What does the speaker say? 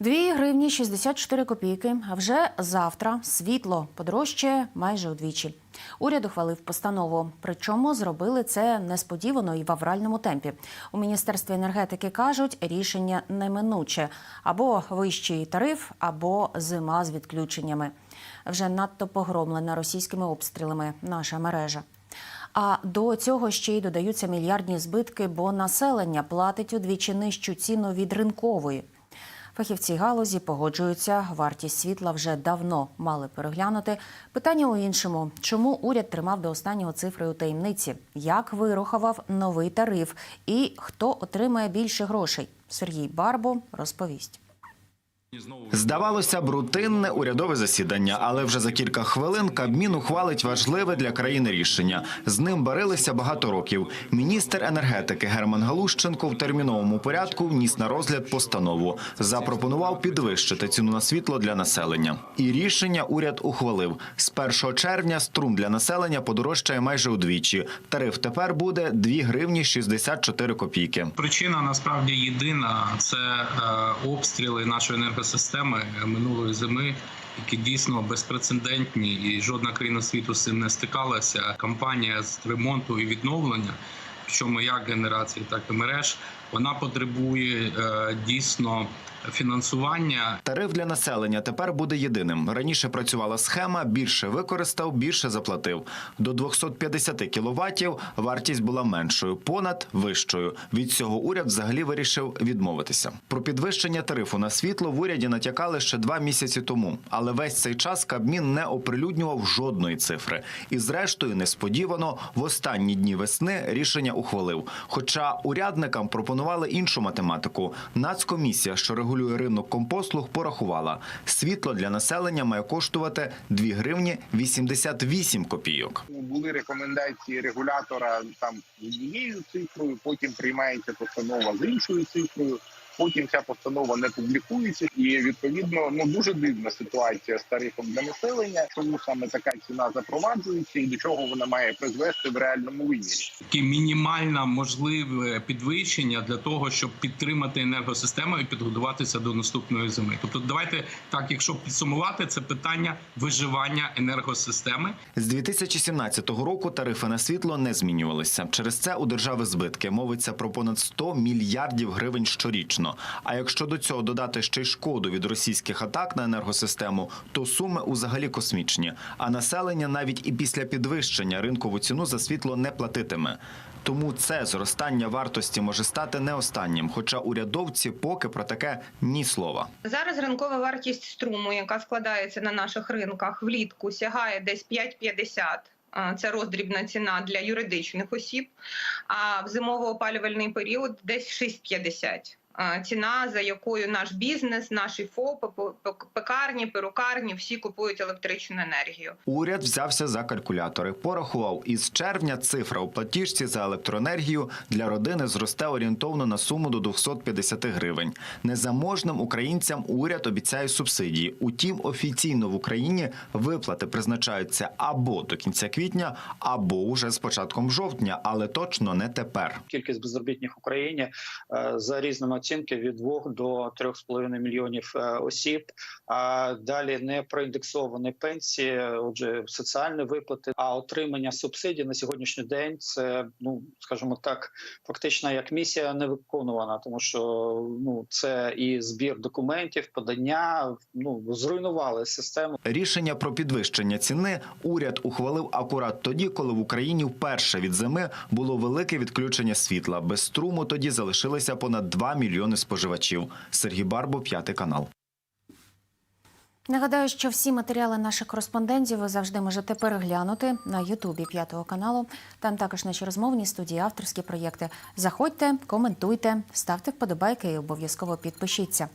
2 гривні 64 копійки. А вже завтра світло подорожчає майже удвічі. Уряд ухвалив постанову. Причому зробили це несподівано і в авральному темпі. У міністерстві енергетики кажуть, рішення неминуче або вищий тариф, або зима з відключеннями. Вже надто погромлена російськими обстрілами наша мережа. А до цього ще й додаються мільярдні збитки, бо населення платить удвічі нижчу ціну від ринкової. Фахівці галузі погоджуються, вартість світла вже давно мали переглянути. Питання у іншому: чому уряд тримав до останнього цифри у таємниці? Як вирахував новий тариф? І хто отримає більше грошей? Сергій Барбо розповість. Здавалося б, рутинне урядове засідання, але вже за кілька хвилин Кабмін ухвалить важливе для країни рішення. З ним барилися багато років. Міністр енергетики Герман Галущенко в терміновому порядку вніс на розгляд постанову. Запропонував підвищити ціну на світло для населення. І рішення уряд ухвалив. З 1 червня струм для населення подорожчає майже удвічі. Тариф тепер буде 2 гривні 64 копійки. Причина насправді єдина це е, обстріли нашої енергосистеми минулої зими, які дійсно безпрецедентні, і жодна країна світу з цим не стикалася. Кампанія з ремонту і відновлення, причому як генерації, так і мереж, вона потребує е, дійсно фінансування Тариф для населення тепер буде єдиним. Раніше працювала схема: більше використав, більше заплатив. До 250 кіловатів вартість була меншою, понад вищою. Від цього уряд взагалі вирішив відмовитися. Про підвищення тарифу на світло в уряді натякали ще два місяці тому, але весь цей час Кабмін не оприлюднював жодної цифри. І, зрештою, несподівано в останні дні весни рішення ухвалив. Хоча урядникам пропонували іншу математику. Нацкомісія, що регулює ринок компослуг, порахувала світло для населення має коштувати 2 гривні 88 копійок. Були рекомендації регулятора там з однією цифрою, потім приймається постанова з іншою цифрою. Потім ця постанова не публікується, і відповідно ну дуже дивна ситуація з тарифом для населення. Чому саме така ціна запроваджується, і до чого вона має призвести в реальному вимірі? таке мінімальне можливе підвищення для того, щоб підтримати енергосистему і підготуватися до наступної зими. Тобто, давайте так, якщо підсумувати, це питання виживання енергосистеми. З 2017 року тарифи на світло не змінювалися. Через це у держави збитки мовиться про понад 100 мільярдів гривень щорічно. А якщо до цього додати ще й шкоду від російських атак на енергосистему, то суми взагалі космічні. А населення навіть і після підвищення ринкову ціну за світло не платитиме. Тому це зростання вартості може стати не останнім. Хоча урядовці поки про таке ні слова. Зараз ринкова вартість струму, яка складається на наших ринках влітку, сягає десь 5,50. А, Це роздрібна ціна для юридичних осіб. А в зимово-опалювальний період десь 6,50. Ціна, за якою наш бізнес, наші ФОПи, пекарні, перукарні всі купують електричну енергію. Уряд взявся за калькулятори. Порахував із червня цифра у платіжці за електроенергію для родини зросте орієнтовно на суму до 250 гривень. Незаможним українцям уряд обіцяє субсидії. Утім, офіційно в Україні виплати призначаються або до кінця квітня, або уже з початком жовтня, але точно не тепер. кількість безробітних в Україні е, за різними оцінками від 2 до 3,5 мільйонів е, осіб. А далі не проіндексовані пенсії, отже, соціальні виплати. А отримання субсидій на сьогоднішній день це ну скажімо так, фактично як місія не виконувана, тому що ну це і збір документів, подання ну зруйнували систему. Рішення про підвищення ціни уряд ухвалив акурат тоді, коли в Україні вперше від зими було велике відключення світла. Без струму тоді залишилися понад 2 мільйони споживачів. Сергій Барбо, п'ятий канал. Нагадаю, що всі матеріали наших кореспондентів ви завжди можете переглянути на Ютубі п'ятого каналу. Там також наші розмовні студії, авторські проєкти. Заходьте, коментуйте, ставте вподобайки і обов'язково підпишіться.